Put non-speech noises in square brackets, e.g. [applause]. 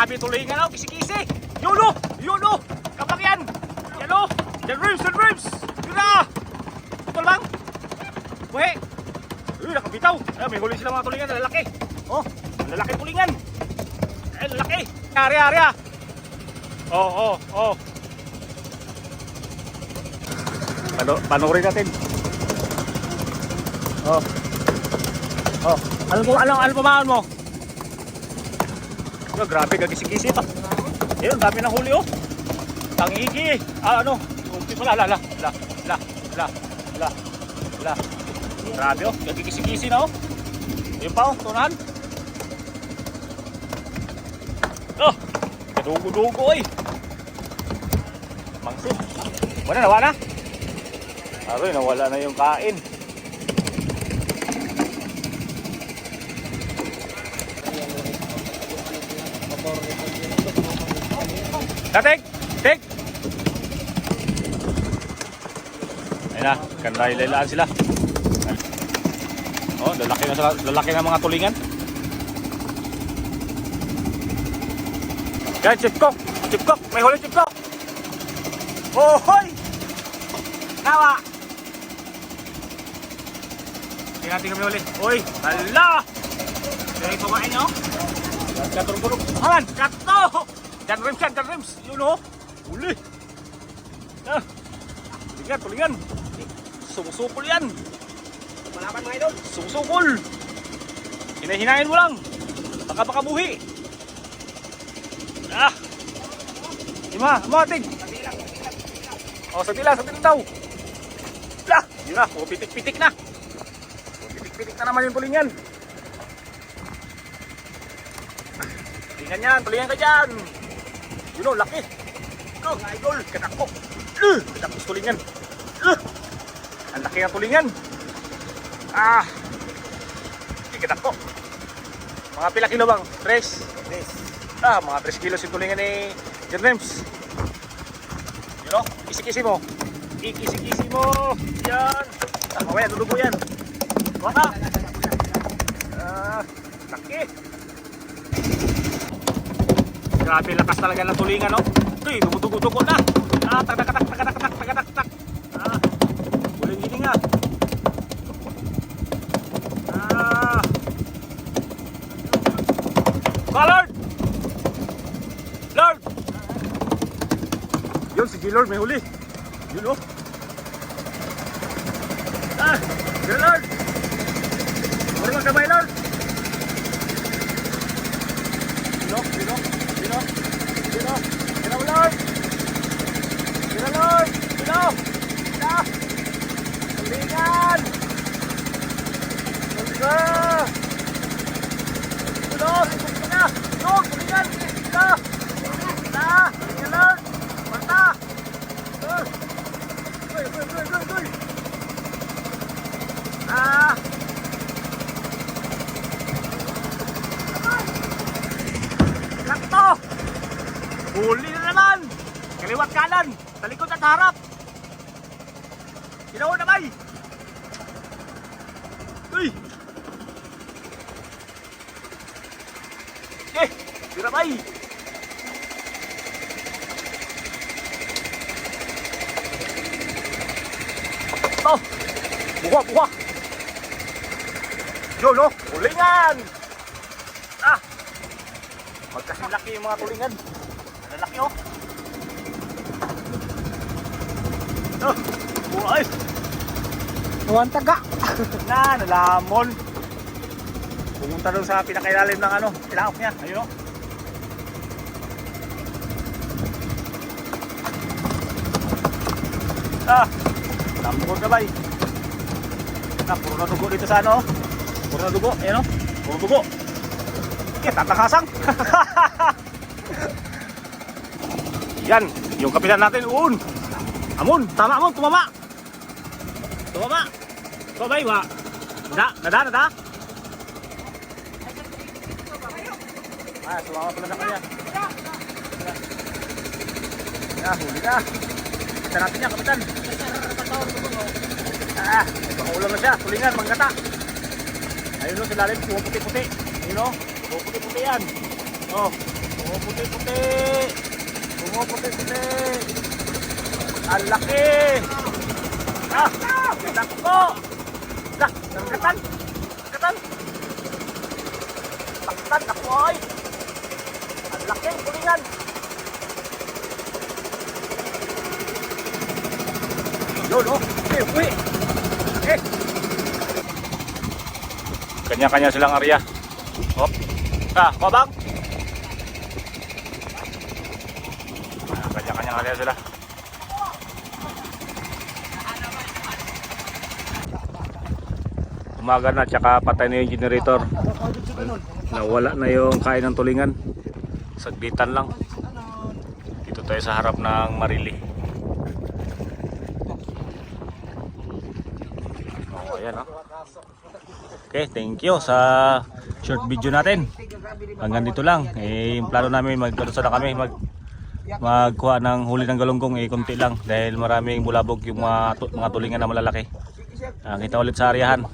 Grabe tulingan oh, kisi-kisi. Yun oh, yun oh. Kapak yan. Oh. Yan rims, yan rims. Yun na. Ito lang. Buhe. Uy, nakabitaw. Ay, may huli sila mga tulingan na lalaki. Oh, lalaki tulingan. Ay, lalaki. Ari, ari ah. Oh, oh, oh. Pano, panoorin natin. Oh. Oh, ano ano ano pamahan mo? Oh, grabe gagisi-gisi ito. Ayun, dami ng huli oh. Tangigi. Ah, ano? Umpi pala, la, la, la, la, la, la, la. Grabe oh, gagisi-gisi na oh. Ayun pa oh, tunahan. Oh, kadugo-dugo eh. Mangsi. Wala na, wala na. Aroy, nawala na yung kain. Dating! Tik! Ayun na, kanday lailaan sila. Oh, lalaki na sila, lalaki na mga tulingan. Yan, chipkok! Chipkok! May huli chipkok! Oh, hoy! Nawa! Hindi natin kami huli. Uy! Hala! Kaya kumain nyo? Katurong-turong. Aman! Kato! Jan rims yan, jan rims. Yun o. Huli. Ah. Tulingan, tulingan. Sumusukol yan. Malaman mga idol. Sumusukol. Hinahinahin mo lang. Baka makabuhi. Ah. Ima, matig. Oh, sa tila, sa tila daw. Lah, yun na, puro pitik-pitik na. Puro pitik-pitik na naman yung tulingan. Tulingan yan, tulingan ka dyan. Yun o, laki. Oh, idol, katakbo. Uh, sa tulingan. Uh, ang laki ng tulingan. Ah, katakbo. Mga pila kilo bang? Tres? Yes. Ah, mga 3 kilos yung tulingan ni John Rems. Yun o, kisi-kisi mo. Ikisi-kisi mo. Yan. Ah, mamaya, dudugo yan. Waka. Ah, laki. Grabe lakas talaga ng tulingan, no? Uy, dumudugo-dugo na. Ah, tak tak tak tak tak tak tak tak tak. Ah, huling hininga. Ah. Ba, Lord! Lord! Yun, si G-Lord may huli. Yun, oh. Ah, yun, Lord! Lang kamay, Lord! Yun, oh, yun, oh, yun, oh. Yun, oh. Yun, oh, Lord! Yun, oh, Lord! Yun, oh. Yun, oh. Tulingan! Tulga! Yun, oh, sibuk ka na! Yun, tulingan! Yun, oh. Na! Yun, Lord! Mata! Uh. Uy, uy, uy, uy, uy! Ah! Sakto! Huli na naman! Kaliwat kanan! Sa likod at harap! Ginawa na bay! Uy! Eh, tiramay! Ito! Oh, buka, buka! Yun, oh, no? Kulingan! Ah! Magkasilaki yung mga kulingan. Malalaki, oh! Ito! Buhay! Oh, Nawantag ka! na, nalamon! Pumunta doon sa pinakailalim ng ano, ilaok niya. Ayun, oh. Ah, lamon na bay. Na, puro na dugo dito sa ano. oh. Puro na dugo, ayan, oh. Puro dugo. Eh, tatakasang. [laughs] Yan, yung kapitan natin, uun. Amon, tama mo, tumama. Tumama. Tumama, iwa. Nada, nada, nada. Ah, sumama pala sa kanya. Ah, huli na. Kita natin niya, kapitan. Ah, ipakaulam na siya. Tulingan, manggata. Ayun o, sa lalim, pumuputi-puti. Ayun o, pumuputi-puti yan. Oh, Pumuputi-puti. Pumuputi-puti. Ang laki. Ah, takbo. Dah, nagkatan. Nagkatan. Taktan, takbo ay. Laki, kulingan. Yun, oh. Eh, uwi. Eh. Kanya-kanya silang area. Hop. Ah, mabang. Ah, Kanya-kanya area sila. Umaga na, tsaka patay na yung generator. Nawala na yung kain ng tulingan. Saglitan lang. Dito tayo sa harap ng Marili. Oh, ayan oh. Okay, thank you sa short video natin. Hanggang dito lang. Eh, plano namin magkaroon na kami mag magkuha ng huli ng galunggong eh konti lang dahil maraming bulabog yung mga, mga tulingan na malalaki. Ah, kita ulit sa ariyahan.